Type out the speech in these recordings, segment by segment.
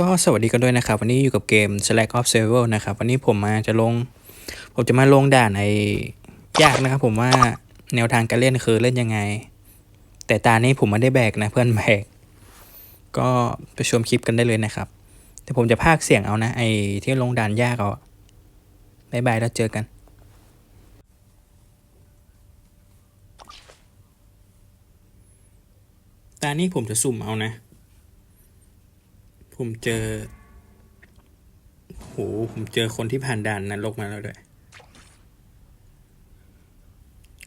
ก็สวัสดีกันด้วยนะครับ วันนี้อยู่กับเกม Slack of Survival นะครับ วันนี้ผมมาจะลง ผมจะมาลงด่านในยากนะครับ ผมว่าแนวทางการเล่นคือเล่นยังไง แต่ตานี้ผมไม่ได้แบกนะเพื่อนแบก ก็ไปชมคลิปกันได้เลยนะครับ แต่ผมจะพากเสียงเอานะ ไอ้ที่ลงด่านยากเอาบายบายแล้วเจอกันตานี้ผมจะสุ่มเอานะ ผมเจอโหผมเจอคนที่ผ่านด่านนรกมาแล้วด้วย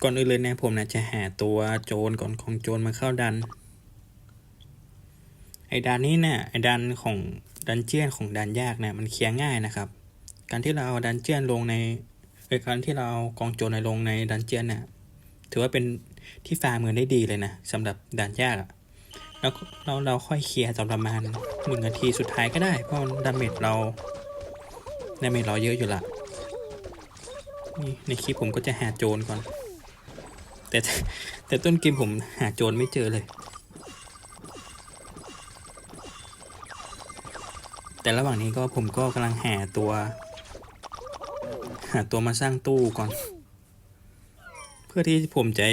ก่อนอื่นเลยนะผมนะจะหาตัวโจรก่อนของโจรมาเข้าดัน ไอ้ด่านนี้เนี่ยไอ้ดันของดันเจียนของดันยากเนี่ยมันเคลียร์ง่ายนะครับ การที่เราเอาดันเจียนลงในเอยการที่เราเอากองโจรในลงในดันเจียนเนี่ยถือว่าเป็นที่ฟาร์มเงินได้ดีเลยนะสำหรับด่านยากอะ แล้วเราเราค่อยเคลียร์ตอนประมาณหนึ่งนาทีสุดท้ายก็ได้ เพราะดาเมจเราดาเมจเราเยอะอยู่ละนี่ในคลิปผมก็จะหาโจรก่อน แต่แต่ต้นเกมผมหาโจรไม่เจอเลย แต่ระหว่างนี้ก็ผมก็กำลังหาตัว หาตัวมาสร้างตู้ก่อน เพื่อที่ผมจะ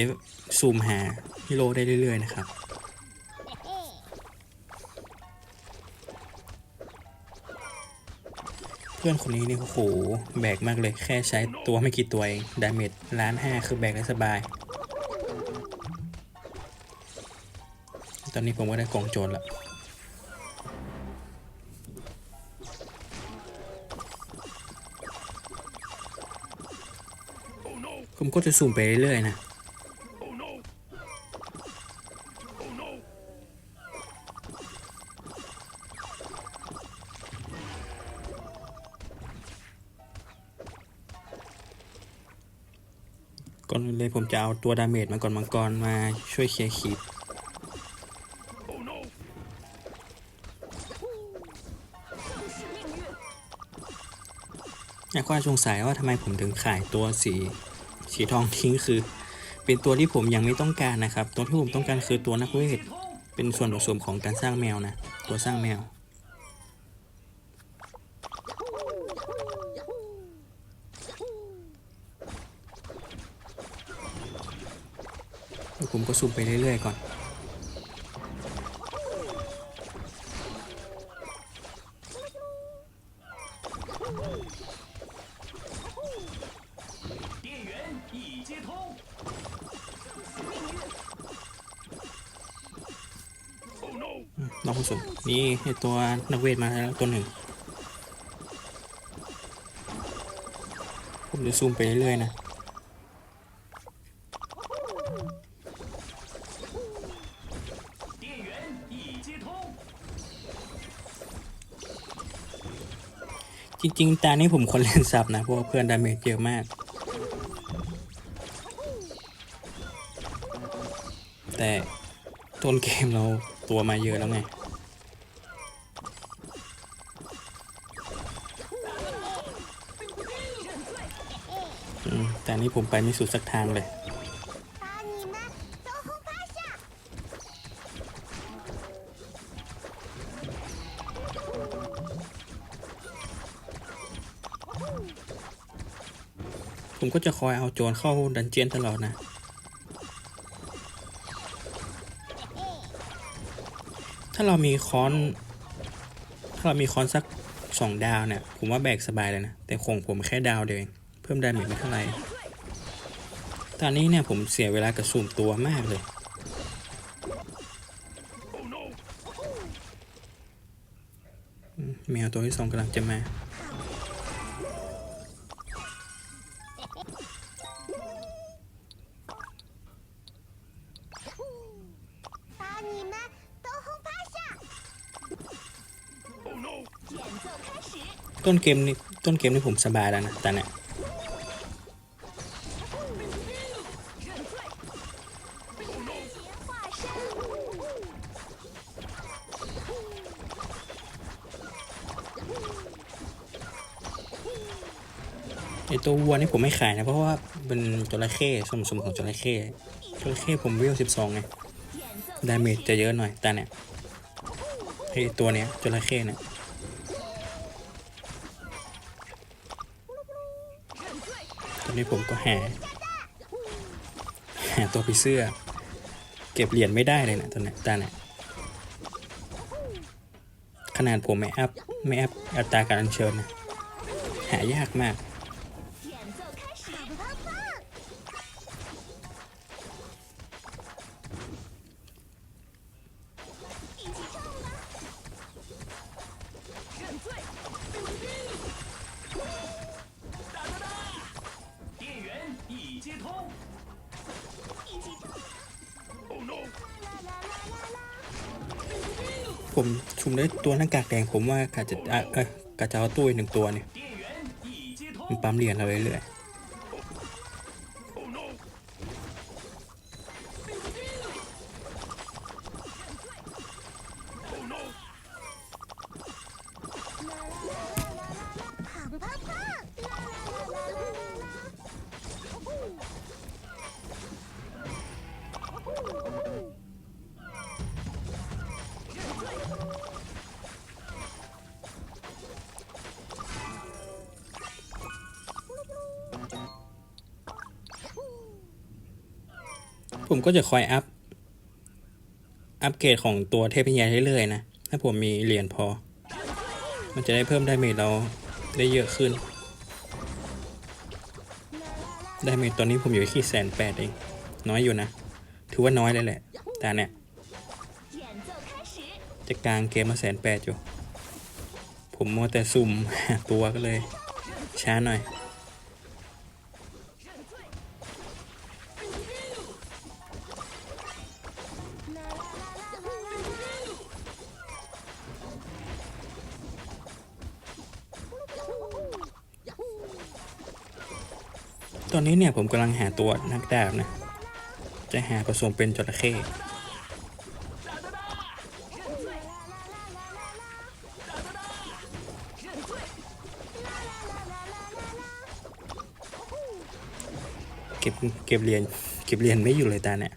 ซูมหาฮิโร่ได้เรื่อยๆนะครับ พื่อนคนนี้นี่โอ้โหแบกมากเลยแค่ใช้ตัวไม่กี่ตัวเองดาเมจล้านห้าคือแบกได้สบาย ตอนนี้ผมก็ได้กองโจรล้วผมก็จะสุ่มไปเรื่อยๆนะ ก่อนอื่นเลยผมจะเอาตัวดาเมจมาก่อนมังกรมาช่วยเคลียร์คีบอยากว่าสงสัยว่าทำไมผมถึงขายตัวสีสีทองทิ้งคือ เป็นตัวที่ผมยังไม่ต้องการนะครับ ตัวที่ผมต้องการคือตัวนักเวทเป็นส่วนผสมของการสร้างแมวนะ ตัวสร้างแมว ผมก็สุ่มไปเรื่อยๆก่อนน้องผู้สุ่มนี่ตัวนักเวทมาแล้วตัวหนึ่ง ผมจะซูมไปเรื่อยๆนะ จริงๆ ตานี้ผมคนเล่นซับนะ เพราะเพื่อนดาเมจเยอะมาก แต่ต้นเกมเราตัวมาเยอะแล้วไง แต่นนี้ผมไปไม่สุดสักทางเลย ก็จะคอยเอาโจรเข้าดันเจียนตลอดนะ ถ้าเรามีค้อน ถ้าเรามีค้อนสักสองดาวเนี่ย ผมว่าแบกสบายเลยนะ แต่คงผมแค่ดาวเดียวเอง เพิ่มดาเมจไม่เท่าไหร่ ตอนนี้เนี่ยผมเสียเวลากับสุ่มตัวมากเลยอืมแมวตัวที่สองกำลังจะมา ต้นเกมนี้ต้นเกมนี้ผมสบายแล้วนะแต่เนี่ย！ไอตัววัวนี่ผมไม่ขายนะ เพราะว่าเป็นจระเข้สมสมของจระเข้จระเข้ผมวิวสิบสองไงดาเมจจะเยอะหน่อยแต่เนี่ยไอตัวเนี้ยจระเข้เนี่ย อนนี้ผมก็แห่แห่ตัวผีเสื้อ เก็บเหรียญไม่ได้เลยนะตอนนี้ตาเนี่ยขนาดผมไม่อัพไม่อัพอัตราการอัญเชิญนะหายากมาก ผมชุมได้ตัวหน้ากากแดงผมว่ากาจะะเอ้ยกาจะเอาตู้อีกหนึ่งตัวเนี่ยมันปั๊มเหรียญเราเรื่อย ผมก็จะคอยอัพ อัปเกรดของตัวเทพนิยายเรื่อยๆนะ ถ้าผมมีเหรียญพอ มันจะได้เพิ่มได้เมจเราได้เยอะขึ้น ได้เมจตอนนี้ผมอยู่ที่แสนแปดเอง น้อยอยู่นะ ถือว่าน้อยเลยแหละ แต่เนี่ย จะกลางเกมมาแสนแปดอยู่ ผมมัวแต่สุ่มตัวก็เลย ช้าหน่อย นนี้เนี่ยผมกำลังหาตัวนักดาบนะ จะหาผสมเป็นจระเข้เก็บเก็บเหรียญเก็บเหรียญไม่อยู่เลยตาเนี่ย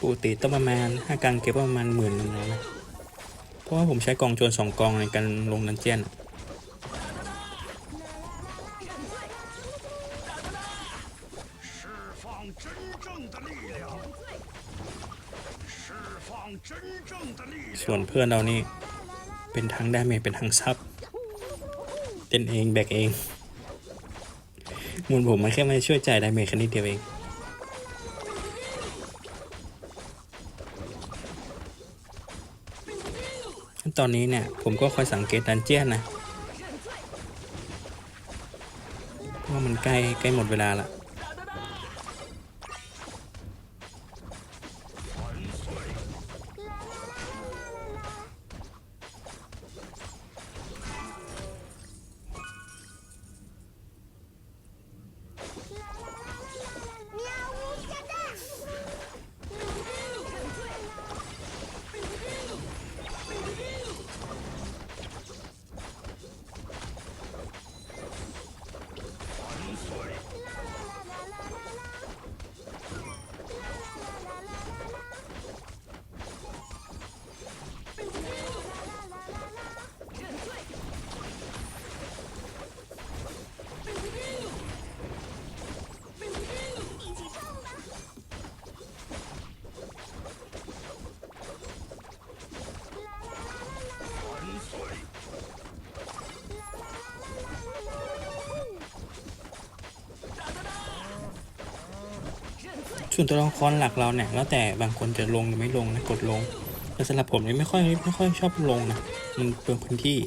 ปกติต้องประมาณห้ากลางเก็บประมาณหมื่นนึงนะเพราะว่าผมใช้กองโจรสองกองในการลงดันเจียนอะ ส่วนเพื่อนเรานี่เป็นทั้งดาเมจเป็นทั้งซับเต้นเองแบกเองมูลผมมันแค่มาช่วยจ่ายดาเมจแค่นิดเดียวเองตอนนี้เนี่ยผมก็คอยสังเกตดันเจียนนะว่ามันใกล้ใกล้หมดเวลาละ ส่วนตัวละครหลักเราเนี่ยแล้วแต่บางคนจะลงหรือไม่ลงนะกดลง แต่สำหรับผมเนี่ยไม่ค่อยไม่ค่อยชอบลงนะมันเปลืองพื้นที่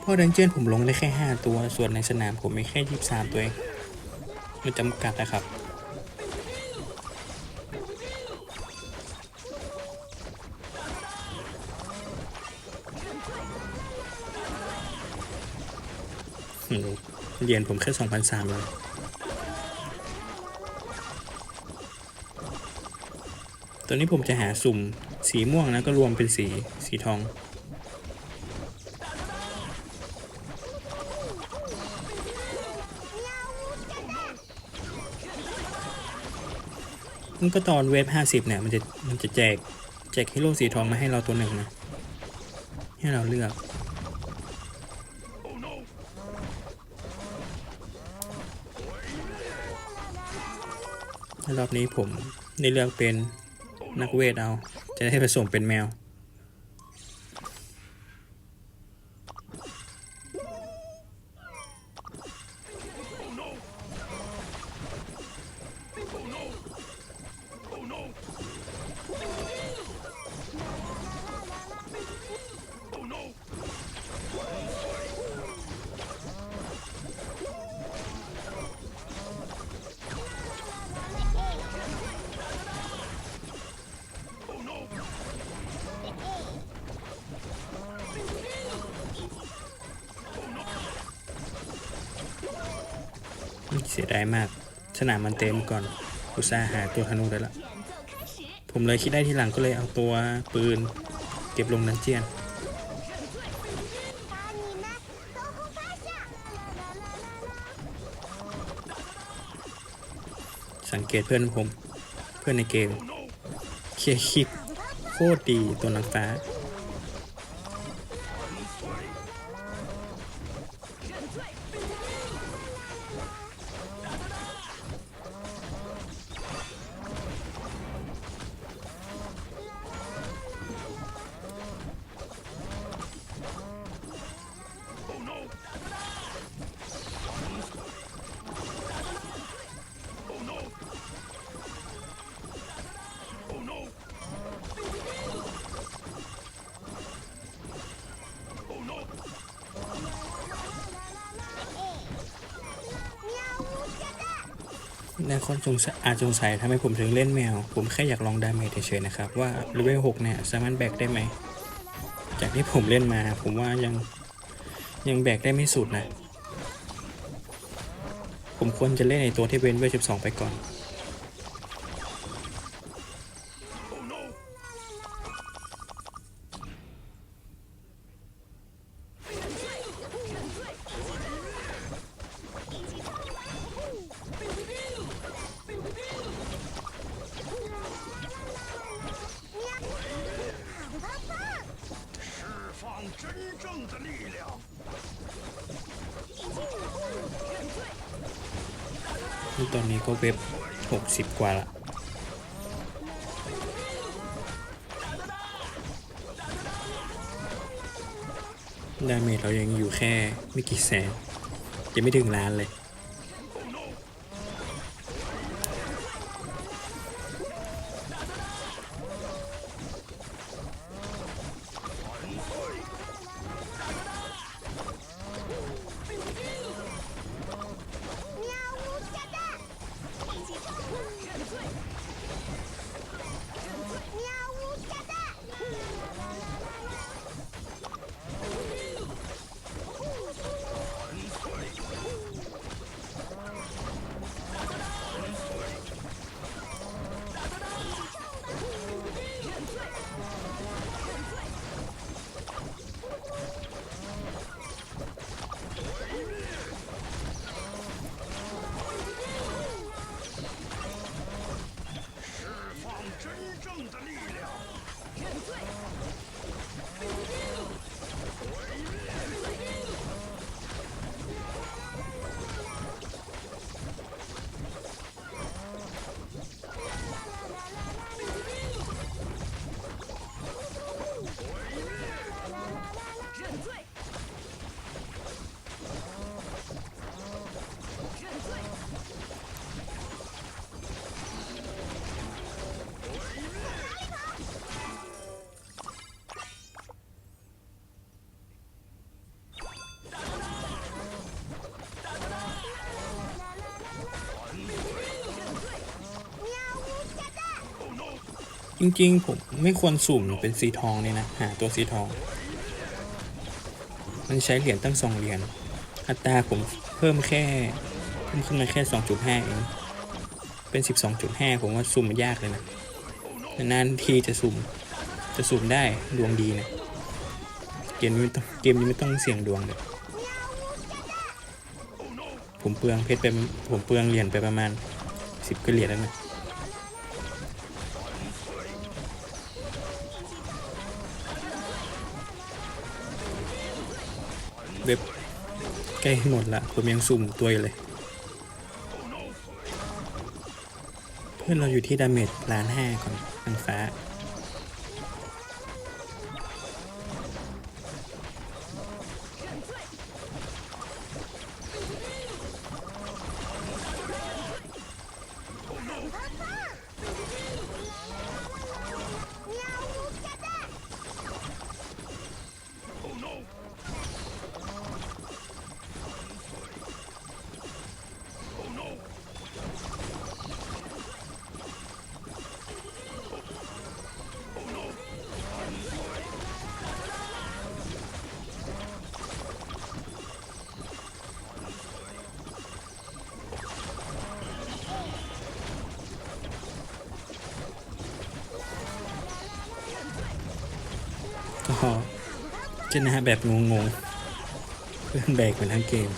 เพราะดันเจียนผมลงได้แค่ห้าตัว ส่วนในสนามผมมีแค่ยี่สามตัวเองมันจำกัดนะครับอืมเหรียญผมแค่สองพันสามเลย ตอนนี้ผมจะหาสุ่มสีม่วงนะก็รวมเป็นสีสีทอง มันก็ตอนเวฟห้าสิบเนี่ยมันจะมันจะแจกแจกฮีโร่สีทองมาให้เราตัวหนึ่งนะ ให้เราเลือกรอบนี้ผมได้เลือกเป็น นักเวทเอา จะได้ผสมเป็นแมว เสียดายมาก สนามมันเต็มก่อนอุตส่าหาตัวธนูได้ละผมเลยคิดได้ทีหลังก็เลยเอาตัวปืน เก็บลงดันเจียน สังเกตเพื่อนผม เพื่อนในเกม เคลียร์คลิปโคตรดีตัวนักฟ้า และคนสงสัยอาจสงสัยทำไมผมถึงเล่นแมว ผมแค่อยากลองดาเมจเฉยๆนะครับ ว่าเลเวล6เนี่ยสามารถแบกได้ไหม จากที่ผมเล่นมา ผมว่ายังยังแบกได้ไม่สุดนะ ผมควรจะเล่นในตัวที่เป็นเวล12 ไปก่อน นี่ตอนนี้ก็เว็บ 60 กว่าละดาเมจเรายังอยู่แค่ไม่กี่แสนยังไม่ถึงล้านเลย จริงๆ ผมไม่ควรสุ่มเป็นสีทองเลยนะ หาตัวสีทอง มันใช้เหรียญตั้งสองเหรียญอัตราผมเพิ่มแค่ เพิ่มขึ้นมาแค่ 2.5 เอง เป็น 12.5 ผมว่าสุ่มมันยากเลยนะนานทีจะสุ่ม จะสุ่มได้ดวงดีนะเกมนี้ไม่ต้องเกมนี้ไม่ต้องเสี่ยงดวงเลยผมเปลืองเพชรไปผมเปลืองเหรียญไปประมาณ 10กว่าเหรียญแล้วนะ ว็บใกล้หมดละผมยังสุ่มตัวอยู่เลย เพื่อนเราอยู่ที่ดาเมจล้านห้าก่อนนางฟ้า ชนะแบบงงๆเพื่อนแบกเหมือนทั้งเกม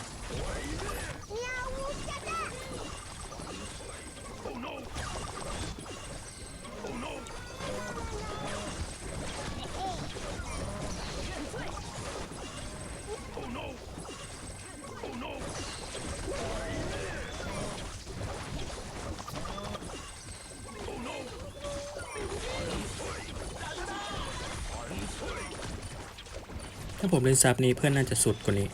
ริษัทนี้เพื่อนน่าจะสุดกว่านี้